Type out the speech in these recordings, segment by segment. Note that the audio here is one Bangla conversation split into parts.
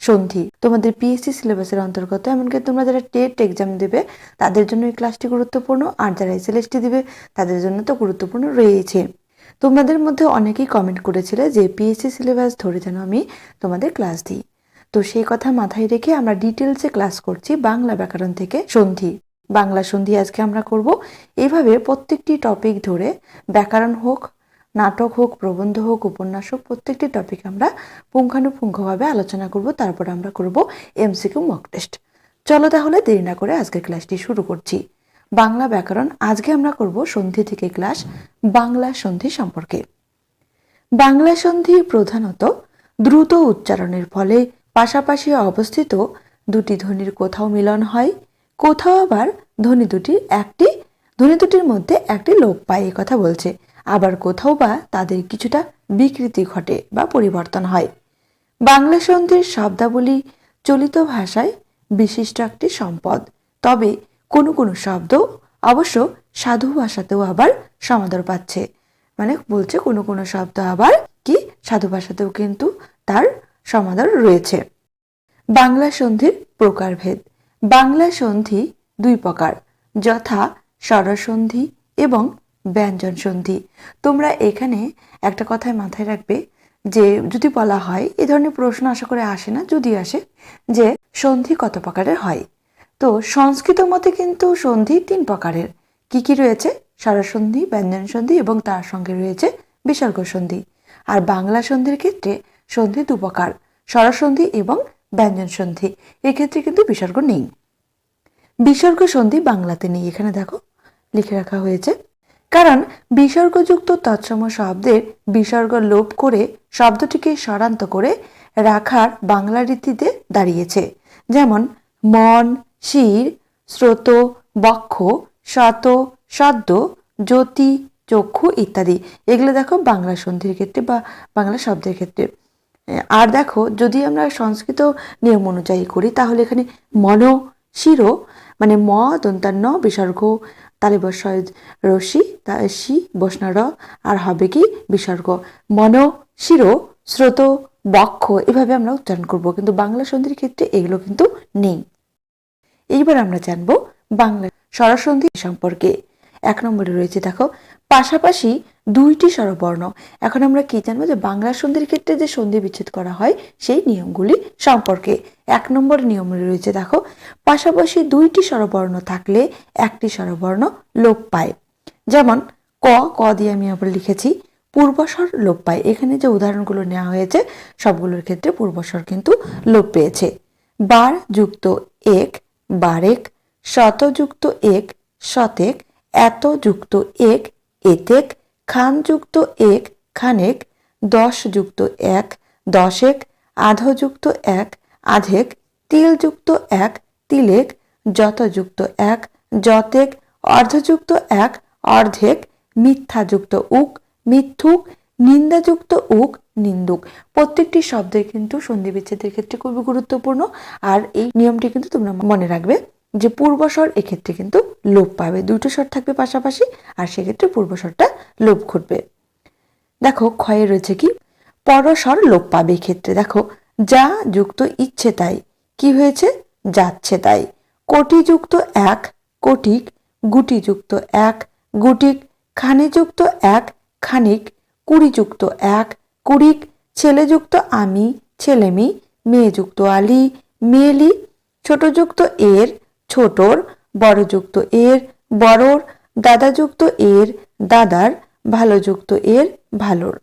সন্ধি। তোমাদের পিএসসি সিলেবাসের অন্তর্গত, এমনকি তোমরা যারা টেট এক্সাম দেবে, তাদের জন্য এই ক্লাসটি গুরুত্বপূর্ণ, আর যারা এসএলএসটি দিবে, তাদের জন্য তো গুরুত্বপূর্ণ রয়েছে। তোমাদের মধ্যে অনেকেই কমেন্ট করেছিলে যে পিএসসি সিলেবাস ধরে যেন আমি তোমাদের ক্লাস দিই। তো সেই কথা মাথায় রেখে আমরা ডিটেলসে ক্লাস করছি বাংলা ব্যাকরণ থেকে সন্ধি। বাংলা সন্ধি আজকে আমরা করব। এইভাবে প্রত্যেকটি টপিক ধরে ব্যাকরণ হোক নাটক হোক, প্রবন্ধ হোক, উপন্যাস হোক, প্রত্যেকটি টপিক আমরা পুঙ্খানুপুঙ্খভাবে আলোচনা করব, তারপর আমরা করব এমসিকিউ মক টেস্ট চলো তাহলে দেরি না করে আজকের ক্লাসটি শুরু করছি। বাংলা ব্যাকরণ, আজকে আমরা করব সন্ধি থেকে ক্লাস বাংলা সন্ধি সম্পর্কে। বাংলা সন্ধি প্রধানত দ্রুত উচ্চারণের ফলে পাশাপাশি অবস্থিত দুটি ধ্বনির কোথাও মিলন হয়, কোথাও আবার ধ্বনি দুটি একটি, ধ্বনি দুটির মধ্যে একটি লোপ পায়, এই কথা বলছে। আবার কোথাও বা তাদের কিছুটা বিকৃতি ঘটে বা পরিবর্তন হয়। বাংলা সন্ধির শব্দাবলী চলিত ভাষায় বিশিষ্ট একটি সম্পদ। তবে কোনো কোনো শব্দ অবশ্য সাধু ভাষাতেও আবার সমাদর পাচ্ছে। মানে বলছে কোনো কোনো শব্দ আবার কি সাধু ভাষাতেও কিন্তু তার সমাদর রয়েছে। বাংলা সন্ধির প্রকারভেদ। বাংলা সন্ধি দুই প্রকার, যথা স্বরসন্ধি এবং ব্যঞ্জন সন্ধি। তোমরা এখানে একটা কথায় মাথায় রাখবে যে, যদি বলা হয়, এ ধরনের প্রশ্ন আশা করে আসে না, যদি আসে, যে সন্ধি কত প্রকারের হয়? তো সংস্কৃত মতে কিন্তু সন্ধি তিন প্রকারের। কি কি রয়েছে? স্বরসন্ধি, ব্যঞ্জন সন্ধি এবং তার সঙ্গে রয়েছে বিসর্গ সন্ধি। আর বাংলা সন্ধির ক্ষেত্রে সন্ধি দু প্রকার, স্বরসন্ধি এবং ব্যঞ্জন সন্ধি। এক্ষেত্রে কিন্তু বিসর্গ নেই। বিসর্গ সন্ধি বাংলাতে নেই। এখানে দেখো, লিখে রাখা হয়েছে কারণ বিসর্গযুক্ত তৎসম শব্দের বিসর্গ লোপ করে শব্দটিকে স্বরান্ত করে রাখার বাংলা রীতিতে দাঁড়িয়েছে। যেমন, মন, শির, স্রোত, বক্ষ, শত, সদ্য, জ্যোতি, চক্ষু ইত্যাদি। এগুলো দেখো বাংলা সন্ধির ক্ষেত্রে বা বাংলা শব্দের ক্ষেত্রে। আর দেখো, যদি আমরা সংস্কৃত নিয়ম অনুযায়ী করি, তাহলে এখানে মন শিরো মানে ম দন্তান্ন বিসর্গ তালে বসয় রশি তা শি বসনার আর হবে কি বিসর্গ। মন, শিরো, স্রোত বক্ষ এভাবে আমরা উচ্চারণ করব। কিন্তু বাংলা সন্ধির ক্ষেত্রে এগুলো কিন্তু নেই। এইবার আমরা জানব বাংলা স্বরসন্ধি সম্পর্কে। এক নম্বরে রয়েছে, দেখো পাশাপাশি দুইটি স্বরবর্ণ। এখন আমরা কি জানব যে বাংলা সন্ধির ক্ষেত্রে যে সন্ধি বিচ্ছেদ করা হয়, সেই নিয়মগুলি সম্পর্কে। এক নম্বর নিয়ম রয়েছে, দেখো, পাশাপাশি দুইটি স্বরবর্ণ থাকলে একটি স্বরবর্ণ লোপ পায়। যেমন, ক ক দিয়ে আমি আবার লিখেছি, পূর্বস্বর লোপ পায়। এখানে যে উদাহরণগুলো নেওয়া হয়েছে, সবগুলোর ক্ষেত্রে পূর্বস্বর কিন্তু লোপ পেয়েছে। বার যুক্ত এক, বারেক শতযুক্ত এক, শতেক, এত যুক্ত এক এতেক খান যুক্ত এক, খানেক দশ যুক্ত এক, দশেক, আধযুক্ত এক, আধেক, তিলযুক্ত এক, তিলেক, যতযুক্ত এক, যতেক, অর্ধযুক্ত এক, অর্ধেক, মিথ্যাযুক্ত উক, মিথ্যুক, নিন্দাযুক্ত উক, নিন্দুক। প্রত্যেকটি শব্দই কিন্তু সন্ধি বিচ্ছেদের ক্ষেত্রে খুবই গুরুত্বপূর্ণ। আর এই নিয়মটি কিন্তু তোমরা মনে রাখবে। যে পূর্বস্বর এক্ষেত্রে কিন্তু লোপ পাবে। দুটো স্বর থাকবে পাশাপাশি, আর সেক্ষেত্রে পূর্বস্বরটা লোপ ঘটবে। দেখো, ক্ষয়ে রয়েছে কি? পরস্বর লোপ পাবে এক্ষেত্রে। দেখো, যা যুক্ত ইচ্ছে তাই। কি হয়েছে? যাচ্ছে তাই। কোটিযুক্ত এক, কোটিক। গুটিযুক্ত এক, গুটিক। খানিযুক্ত এক, খানিক। কুড়িযুক্ত এক, কুড়িক। ছেলেযুক্ত আমি ছেলেমি মেয়েযুক্ত আলি মেয়েলি ছোটযুক্ত এর ছোটর, বড়যুক্ত এর, বড়র, দাদাযুক্ত এর, দাদার, ভালোযুক্ত এর, ভালোর।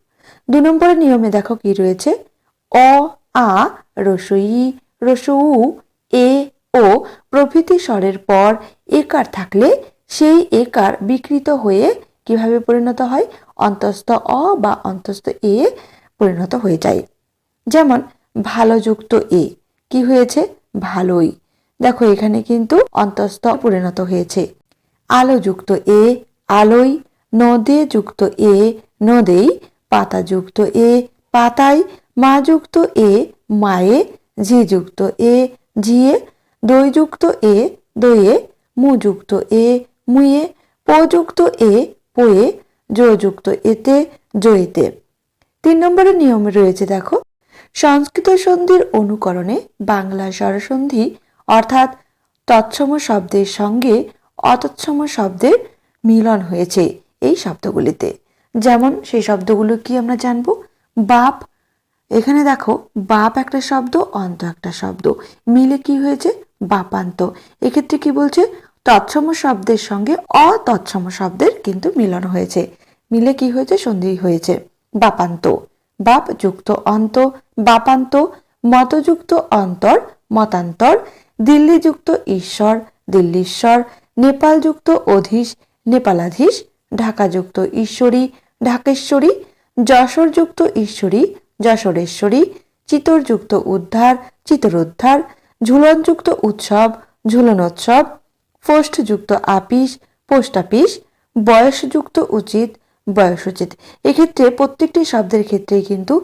দু নম্বরের নিয়মে দেখো কি রয়েছে? অ, আ, রসই রসউ এ, ও প্রভৃতি স্বরের পর একার থাকলে সেই একার বিকৃত হয়ে কীভাবে পরিণত হয়? অন্তস্থ অ বা অন্তস্থ এ পরিণত হয়ে যায়। যেমন, ভালোযুক্ত এ, কি হয়েছে? ভালোই। দেখো, এখানে কিন্তু অন্তস্থ পরিণত হয়েছে। আলো যুক্ত এ আলোই নদে যুক্ত এ, নদেই, পাতা যুক্ত এ, পাতায়, মা যুক্ত এ, মায়ে, ঝি যুক্ত এ, ঝিয়ে, দই যুক্ত এ, দইয়ে, মু যুক্ত এ, মুয়ে, প যুক্ত এ, পোয়ে, জ যুক্ত এতে, জয়েতে। তিন নম্বরের নিয়ম রয়েছে, দেখো। সংস্কৃত সন্ধির অনুকরণে বাংলা স্বরসন্ধি অর্থাৎ তৎসম শব্দের সঙ্গে অতৎসম শব্দের মিলন হয়েছে এই শব্দগুলিতে। যেমন সেই শব্দগুলো কি আমরা জানব? বাপ। এখানে দেখো, বাপ একটা শব্দ, অন্ত একটা শব্দ। মিলে কি হয়েছে? বাপান্ত। এক্ষেত্রে কি বলছে? তৎসম শব্দের সঙ্গে অতৎসম শব্দের কিন্তু মিলন হয়েছে। মিলে কি হয়েছে? সন্ধি হয়েছে। বাপান্ত। বাপ যুক্ত অন্ত, বাপান্ত, মতযুক্ত অন্তর, মতান্তর দিল্লিযুক্ত ঈশ্বর, দিল্লীশ্বর, নেপালযুক্ত অধীশ, নেপালাধীশ, ঢাকাযুক্ত ঈশ্বরী, ঢাকেশ্বরী, যশোরযুক্ত ঈশ্বরী, যশোরেশ্বরী, চিতরযুক্ত উদ্ধার, চিতরোদ্ধার, ঝুলনযুক্ত উৎসব, ঝুলনোৎসব ফোষ্ঠযুক্ত আপিস, পোস্টাপিস, বয়সযুক্ত উচিত, বয়সোচিত। এক্ষেত্রে প্রত্যেকটি শব্দের ক্ষেত্রেই কিন্তু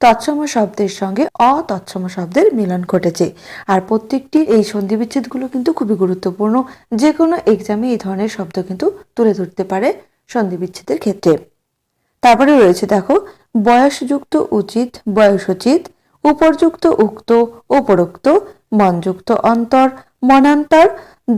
তৎসম শব্দের সঙ্গে অতৎসম শব্দের মিলন ঘটেছে। আর প্রত্যেকটি এই সন্ধি বিচ্ছেদগুলো কিন্তু খুবই গুরুত্বপূর্ণ। যে কোনো এক্সামে এই ধরনের শব্দ কিন্তু তুলে ধরতে পারে সন্ধি বিচ্ছেদের ক্ষেত্রে। তারপরে রয়েছে দেখো, বয়সযুক্ত উচিত, বয়সোচিত, উপরযুক্ত উক্ত, উপরোক্ত, মনযুক্ত অন্তর, মনান্তর,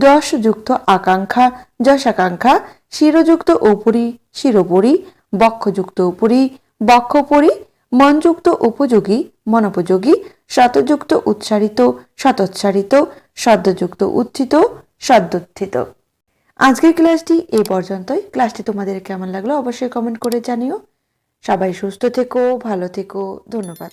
দশযুক্ত আকাঙ্ক্ষা যশাকাঙ্ক্ষা শিরযুক্ত উপরি, শিরোপরি, বক্ষযুক্ত উপরি, বক্ষপরি মনযুক্ত উপযোগী, মনোপযোগী শতযুক্ত উচ্চারিত শতোচ্চারিত শব্দযুক্ত উত্থিত শব্দোত্থিত আজকের ক্লাসটি এই পর্যন্তই। ক্লাসটি তোমাদের কেমন লাগল অবশ্যই কমেন্ট করে জানিও। সবাই সুস্থ থেকো, ভালো থেকো। ধন্যবাদ।